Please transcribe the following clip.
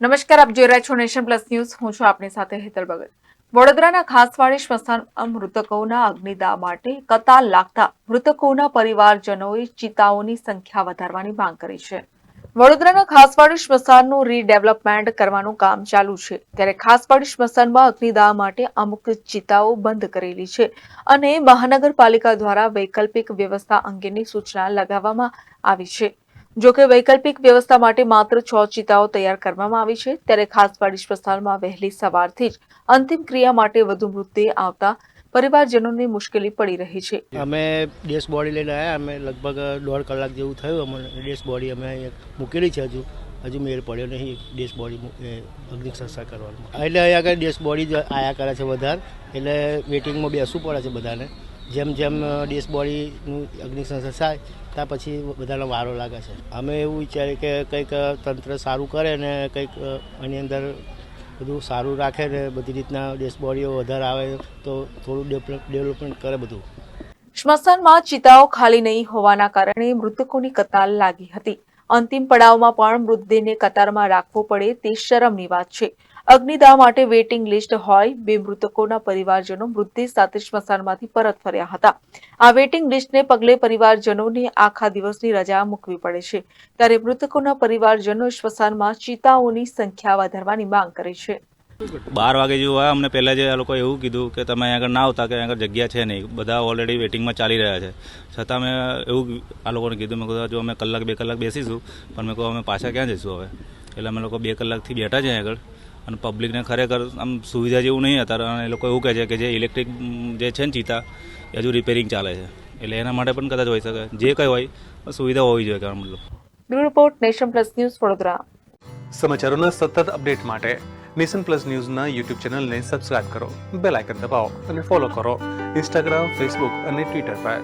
નમસ્કાર, આપ જોઈ રહ્યા છો નેશન પ્લસ ન્યૂઝ. હું છું આપની સાથે હેતલ ભગત. વડોદરાના ખાસવાડી સ્મશાન મૃતકોના અગ્નિદાહ માટે કતાર લાગતા મૃતકોના પરિવારજનોએ ચિતાઓની સંખ્યા વધારવાની માંગ કરી છે. વડોદરાના ખાસવાડી સ્મશાનનું રીડેવલપમેન્ટ કરવાનું કામ ચાલુ છે. ત્યારે ખાસવાડી સ્મશાનમાં અગ્નિદાહ માટે અમુક ચિતાઓ બંધ કરેલી છે અને મહાનગરપાલિકા દ્વારા વૈકલ્પિક વ્યવસ્થા અંગેની સૂચના લગાવવામાં આવી છે. જો કે વૈકલ્પિક વ્યવસ્થા માટે માત્ર છ ચિતાઓ તૈયાર કરવામાં આવી છે. ત્યારે ખાસવાડી સ્મશાનમાં વહેલી સવારથી જ અંતિમ ક્રિયા માટે વધુ મૃતદેહ આવતા પરિવારજનોને મુશ્કેલી પડી રહી છે. અમે ડેશ બોડી લઈને આવ્યા અમે લગભગ દોઢ કલાક જેવું થયું. અમને ડેસ બોડી અમે મૂકેલી છે હજુ. હજુ મેળ પડ્યો નહીં. ડેશ બોડી અગ્નિ સંસ્કાર કરવાનું. એટલે અહીંયા આગળ ડેશ બોડી જ આયા કરે છે વધારે. એટલે વેટિંગમાં બેસવું પડે છે બધાને. જેમ જેમ ડેસ બોડીનું અગ્નિ થાય ત્યાં પછી બધાનો વારો લાગે છે. અમે એવું વિચારીએ કે કંઈક તંત્ર સારું કરે ને કંઈક એની અંદર બધું સારું રાખે ને બધી રીતના ડેસ બોડીઓ વધારે આવે તો થોડું ડેવલપ, ડેવલપમેન્ટ કરે બધું. સ્મશાનમાં ચિતાઓ ખાલી નહીં હોવાના કારણે મૃતકોની કતાર લાગી હતી. અંતિમ પડાવમાં પણ મૃતદેહને કતારમાં રાખવો પડે તે શરમની વાત છે. અગ્નિદાહ માટે વેઇટિંગ લિસ્ટ હોય, બે મૃતકોના પરિવારજનો મૃતદેહ સાથે સ્મશાનમાંથી પરત ફર્યા હતા. આ વેઇટિંગ લિસ્ટને પગલે પરિવારજનોને આખા દિવસની રજા મૂકવી પડે છે. ત્યારે મૃતકોના પરિવારજનો સ્મશાનમાં ચિતાઓની સંખ્યા વધારવાની માંગ કરે છે. બાર વાગે જેવું આવ્યા અમને પહેલાં જે આ લોકોએ એવું કીધું કે તમે અહીંયા આગળ ના આવતા, કે અહીંયા જગ્યા છે નહીં. બધા ઓલરેડી વેટિંગમાં ચાલી રહ્યા છે. છતાં મેં એવું આ લોકોને કીધું, મેં કહ્યું જો અમે કલાક બે કલાક બેસીશું, પણ મેં કહું અમે પાછા ક્યાં જઈશું હવે? એટલે અમે લોકો બે કલાકથી બેઠા છે આગળ. અને પબ્લિકને ખરેખર આમ સુવિધા જેવું નહીં અત્યારે અને એ લોકો એવું કહે છે કે જે ઇલેક્ટ્રિક જે છે ને ચિતા એ હજુ રિપેરિંગ ચાલે છે. એટલે એના માટે પણ કદાચ હોઈ શકે. જે કંઈ હોય સુવિધા હોવી જોઈએ કારણ મતલબ. Report nation plus news Vadodara. સમાચારોના સતત અપડેટ માટે નેશન પ્લસ ન્યૂઝના યુટ્યુબ ચેનલને સબસ્ક્રાઇબ કરો. બેલ આઇકન દબાવો અને ફોલો કરો. ઇન્સ્ટાગ્રામ ફેસબુક અને ટ્વિટર પર.